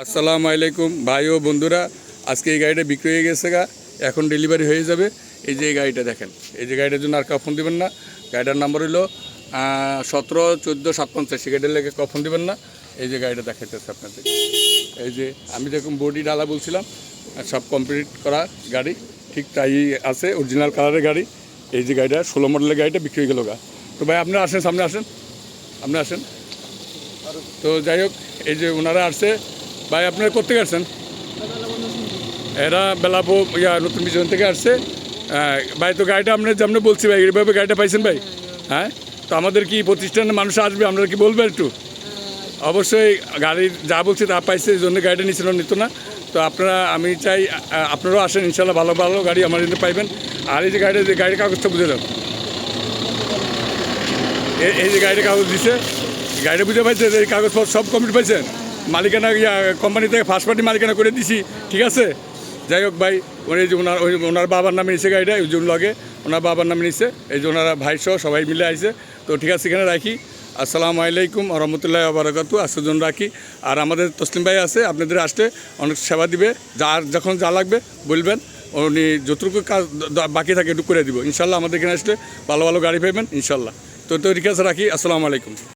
আসসালামু আলাইকুম ভাই ও বন্ধুরা, আজকে এই গাড়িটা বিক্রি হয়ে গেছে গা, এখন ডেলিভারি হয়ে যাবে। এই যে এই গাড়িটা দেখেন, এই যে গাড়িটার জন্য আর কখন দিবেন না। গাড়িটার নাম্বার হলো সতেরো, চোদ্দ সাত পঞ্চাশ গাড়িটার লেগে কখন দিবেন না। এই যে গাড়িটা দেখাইতেছে আপনাদের। এই যে আমি দেখুন বডি ডালা বলছিলাম, সব কমপ্লিট করা গাড়ি, ঠিক তাই আছে অরিজিনাল কালারের গাড়ি। এই যে গাড়িটা, ষোলো মডেলের গাড়িটা বিক্রি হয়ে গেল গা। তো ভাই আপনারা আসেন, সামনে আসেন। আপনি আসেন। তো যাই হোক, এই যে ওনারা আসছে ভাই আপনারা কোথেকে আসছেন? এরা বেলাপো ইয়া নতুন বিজন থেকে আসছে। হ্যাঁ, ভাই তো গাড়িটা আপনার যেমন বলছি ভাই এইভাবে গাড়িটা পাইছেন ভাই? হ্যাঁ তো আমাদের কি প্রতিষ্ঠানের মানুষ আসবে? আপনারা কি বলবেন একটু? অবশ্যই গাড়ির যা বলছি তা পাইছে এই জন্য গাড়িটা নিছিল নিত না। তো আপনারা আমি চাই আপনারাও আসেন ইনশাল্লাহ ভালো ভালো গাড়ি আমার জন্য পাইবেন। আর এই যে গাড়িটা যে গাড়ির কাগজটা বুঝে এই- এই যে গাড়ির কাগজ দিছে গাড়িটা বুঝে পাইছে এই কাগজপত্র সব কমপ্লিট পাইছেন? মালিকানা, ইয়া কোম্পানি থেকে ফার্স্ট পার্টি মালিকানা করে দিছি, ঠিক আছে? যাই হোক ভাই ওই যে ওনার, ওই ওনার বাবার নামে নিছে গাড়িটা ওই জন্য লগে ওনার বাবার নামে নিছে এই যে ওনারা ভাই সহ সবাই মিলে আইছে। তো ঠিক আছে, এখানে রাখি। আসসালামু আলাইকুম রহমতুল্লাহ বারাকাতু আসার রাখি। আর আমাদের তসলিম ভাই আছে, আপনাদের আসতে অনেক সেবা দিবে, যার যখন যা লাগবে বলবেন, উনি যতটুকু কাজ বাকি থাকে একটু করে দিব। ইনশাল্লাহ আমাদের এখানে আসলে ভালো ভালো গাড়ি পাবেন ইনশাল্লাহ। তো তো ঠিক আছে, রাখি। আসসালামু আলাইকুম।